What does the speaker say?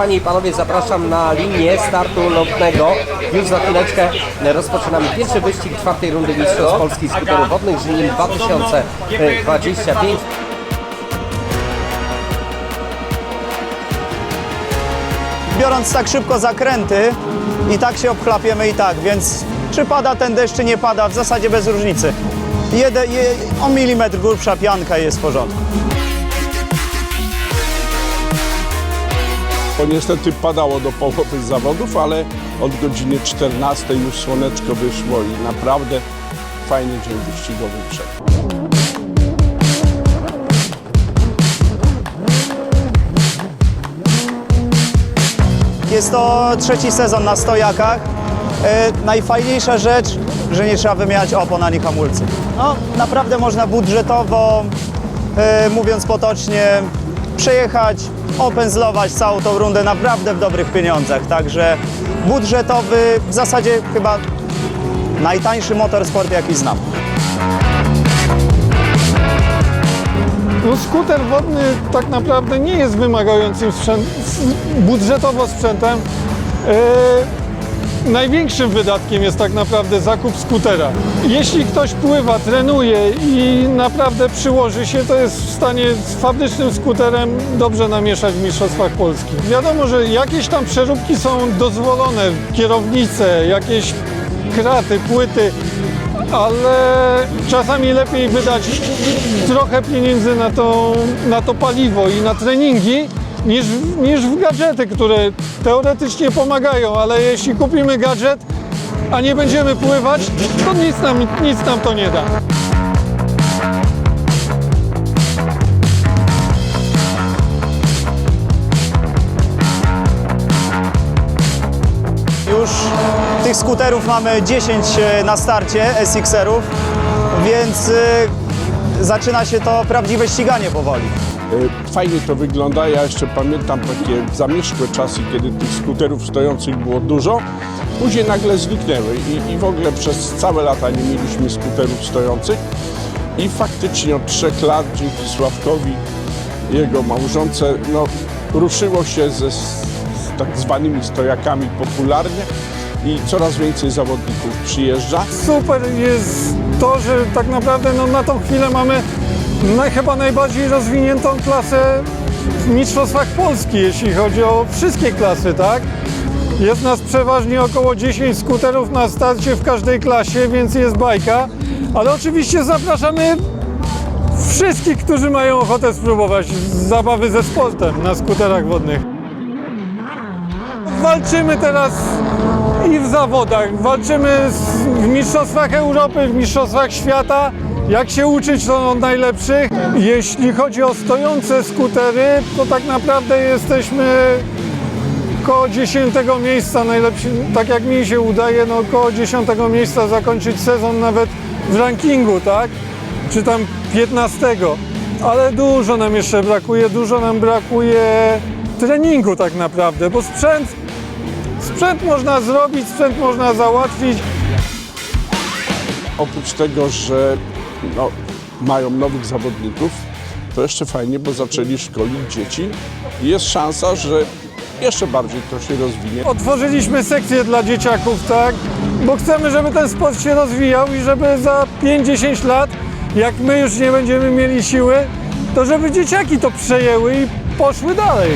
Panie i Panowie, zapraszam na linię startu lotnego. Już za chwileczkę rozpoczynamy pierwszy wyścig czwartej rundy Mistrzostw Polski Skuterów Wodnych Żnin 2025. biorąc tak szybko zakręty i tak się obchlapiemy i tak, więc czy pada ten deszcz, czy nie pada, w zasadzie bez różnicy. Jede, je, o milimetr grubsza pianka jest w porządku. Bo niestety padało do połowy zawodów, ale od godziny 14 już słoneczko wyszło i naprawdę fajny dzień wyścigowy wszedł. Jest to trzeci sezon na stojakach. E, najfajniejsza rzecz, że nie trzeba wymieniać opon ani hamulców. No, naprawdę można budżetowo, e, mówiąc potocznie, przejechać, opędzlować całą tą rundę naprawdę w dobrych pieniądzach. Także budżetowy, w zasadzie chyba najtańszy motorsport, jaki znam. No, skuter wodny tak naprawdę nie jest wymagającym sprzęt, budżetowo sprzętem. E, największym wydatkiem jest tak naprawdę zakup skutera. Jeśli ktoś pływa, trenuje i naprawdę przyłoży się, to jest w stanie z fabrycznym skuterem dobrze namieszać w Mistrzostwach Polski. Wiadomo, że jakieś tam przeróbki są dozwolone, kierownice, jakieś kraty, płyty, ale czasami lepiej wydać trochę pieniędzy na to, na to paliwo i na treningi, niż, niż w gadżety, które teoretycznie pomagają, ale jeśli kupimy gadżet, a nie będziemy pływać, to nic nam, nic nam to nie da. Już tych skuterów mamy 10 na starcie, SX-erów, więc y, zaczyna się to prawdziwe ściganie powoli. E, Fajnie to wygląda. Ja jeszcze pamiętam takie zamierzchłe czasy, kiedy tych skuterów stojących było dużo. Później nagle zniknęły i, i w ogóle przez całe lata nie mieliśmy skuterów stojących. I faktycznie od trzech lat dzięki Sławkowi, jego małżonce, no, ruszyło się ze z tak zwanymi stojakami popularnie i coraz więcej zawodników przyjeżdża. Super jest to, że tak naprawdę no, na tą chwilę mamy chyba najbardziej rozwiniętą klasę w Mistrzostwach Polski, jeśli chodzi o wszystkie klasy, tak? Jest nas przeważnie około 10 skuterów na starcie w każdej klasie, więc jest bajka. Ale oczywiście zapraszamy wszystkich, którzy mają ochotę spróbować zabawy ze sportem na skuterach wodnych. Walczymy teraz i w zawodach, walczymy w Mistrzostwach Europy, w Mistrzostwach Świata. Jak się uczyć to od najlepszych. Jeśli chodzi o stojące skutery, to tak naprawdę jesteśmy koło 10 miejsca, tak jak mi się udaje, no koło 10 miejsca zakończyć sezon nawet w rankingu, tak? Czy tam 15. Ale dużo nam jeszcze brakuje, dużo nam brakuje treningu tak naprawdę, bo sprzęt, sprzęt można zrobić, sprzęt można załatwić, Oprócz tego, że no, mają nowych zawodników, to jeszcze fajnie, bo zaczęli szkolić dzieci i jest szansa, że jeszcze bardziej to się rozwinie. Otworzyliśmy sekcję dla dzieciaków, tak? Bo chcemy, żeby ten sport się rozwijał i żeby za 5-10 lat, jak my już nie będziemy mieli siły, to żeby dzieciaki to przejęły i poszły dalej.